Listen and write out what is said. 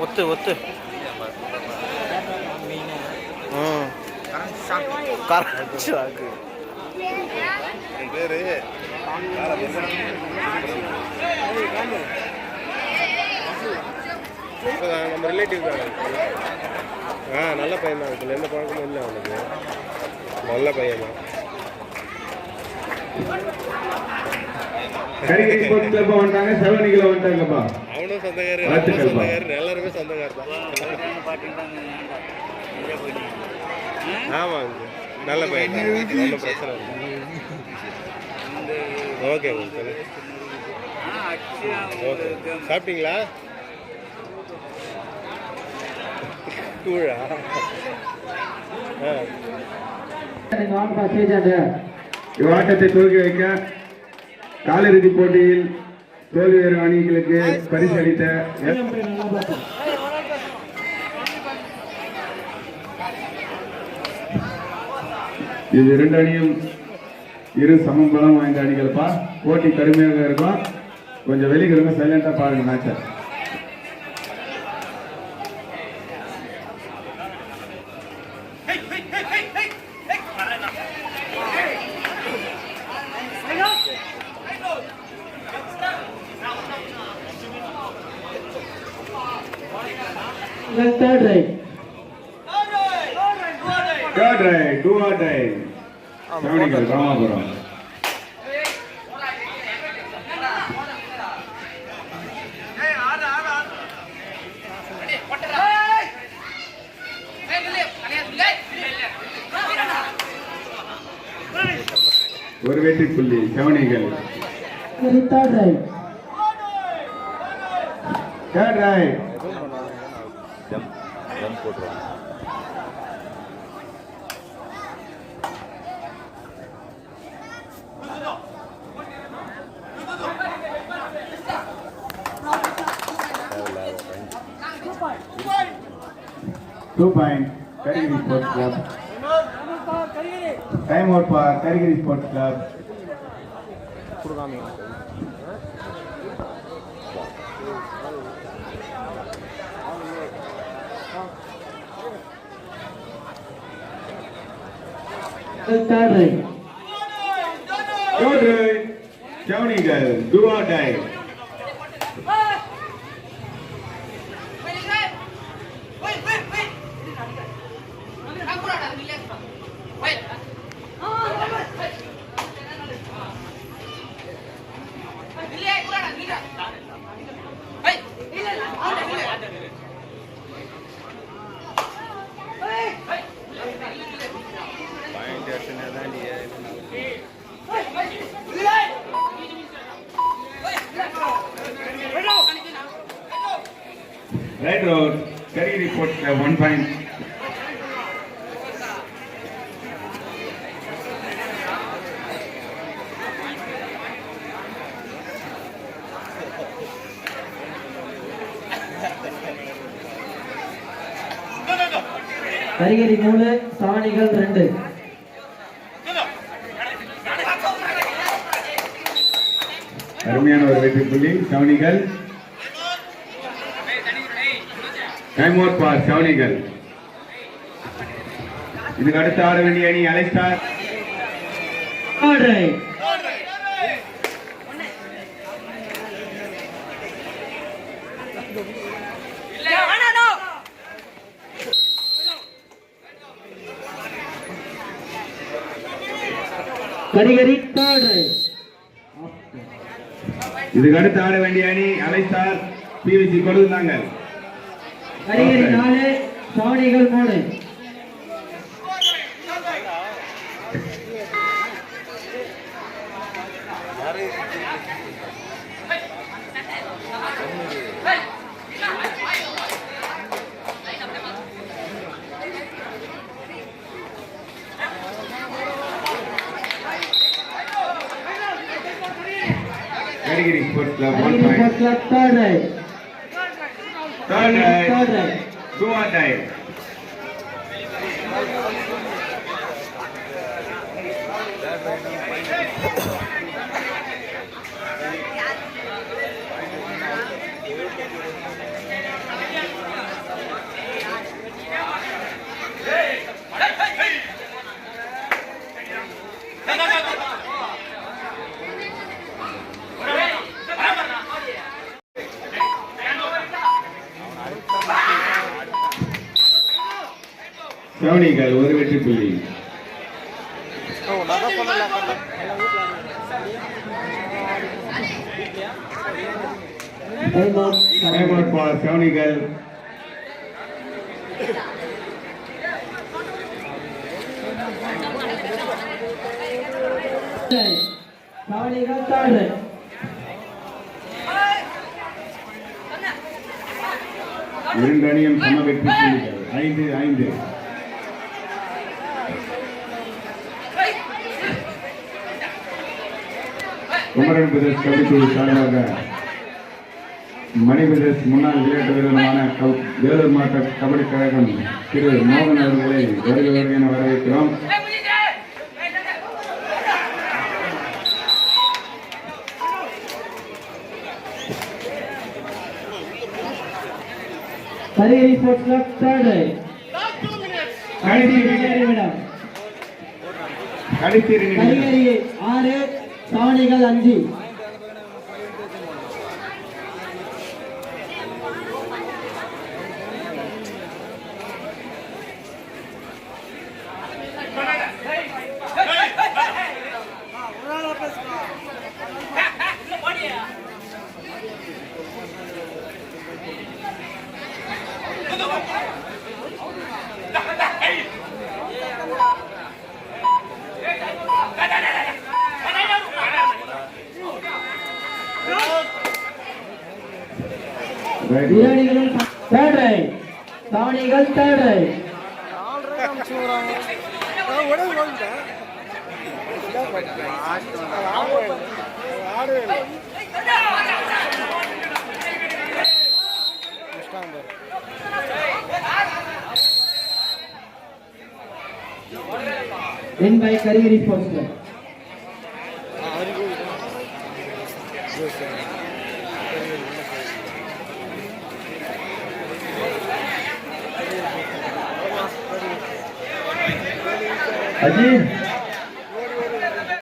ஒத்து ஒத்து. ம். ஷாக்கு பேரு? நம்ம ரிலேட்டிவ் தான். ஆ நல்ல பையன் தான் இதில். எந்த பழக்கமும் இல்லை அவனுக்கு. நல்ல பையன் தான் கரிகை ஸ்போர்ட்ஸ் கிளப் வந்துட்டாங்க செவனிக்கில் வந்துட்டாங்கப்பா. அவனும் சொந்தக்காரு வாழ்த்துக்கள் எல்லாருமே சொந்தக்காரு தான் ஆமாங்க நல்ல பையன். ஒன்றும் பிரச்சனை இல்லை. ஓகே சாப்பிட்டீங்களா? கூழா ஆ இவ்வாட்டத்தை துவக்கி வைக்க காலிறுதி போட்டியில் தோல்வி பெறும் அணிகளுக்கு பரிசு அளித்த இது இரண்டு அணியும் இரு சமம் பலம் வாய்ந்த அணிகள்ப்பா போட்டி கடுமையாக இருக்கும். கொஞ்சம் வெளிக்கிறவங்க சைலண்டா பாருங்க மேட்சை third right. Third raid do or die செவனிக்கல் Ramapuram ஒரு வெற்றி புள்ளி Very third right. Third raid two point Karigiri sports club time out for Karigiri sports club கொடுக்காமீங்க Third right. Third raid raid road Karigiri sports club one point Karigiri மூணு சாவணிகள் ரெண்டு. அருமையான ஒரு வெற்றி புள்ளி செவனிகள் டைம் அவுட் பார் செவனிகள் இதுக்கு அடுத்து ஆட வேண்டிய அணி அலைஸ்டார் Third right. கரிகரி third. இதுக்கு அடுத்து ஆட வேண்டிய அணி அலைஸ்டார் பிவிசி கொடுத்தாங்க கரிகரி நாலு சாவணிகள் மூணு. Karigiri sports club one Karigiri point sports club third right. Third Third raid right. Do or die செவனிகள் ஒரு வெற்றி புள்ளி நான் தான் பண்ணல time out time out for செவனிகள் சாவணிகள் தேர்ட் ரைட் இரண்டு அணியும் சம வெற்றி புள்ளிகள். ஐந்து ஐந்து. குமரன் பிரதேஷ் கபடிக்குழு சார்பாக மணி பிரதேஷ் முன்னாள் விளையாட்டு வீரருமான கப்- வேலூர் மாவட்ட கபடி கழகம் திரு மோகன் அவர்களை வருக வருக என வரவேற்கிறோம். கரியரி ஸ்போர்ட்ஸ் கிளப் தேர்ட் கடைசி ஆறு சாவணிகள் அஞ்சு வீரணிகளும் தேர்ட் ரைட் சாவணிகள் தேர்ட் ரைட் ஆல்ரெடி அமுச்சு விடுறாங்க நான் 赶紧。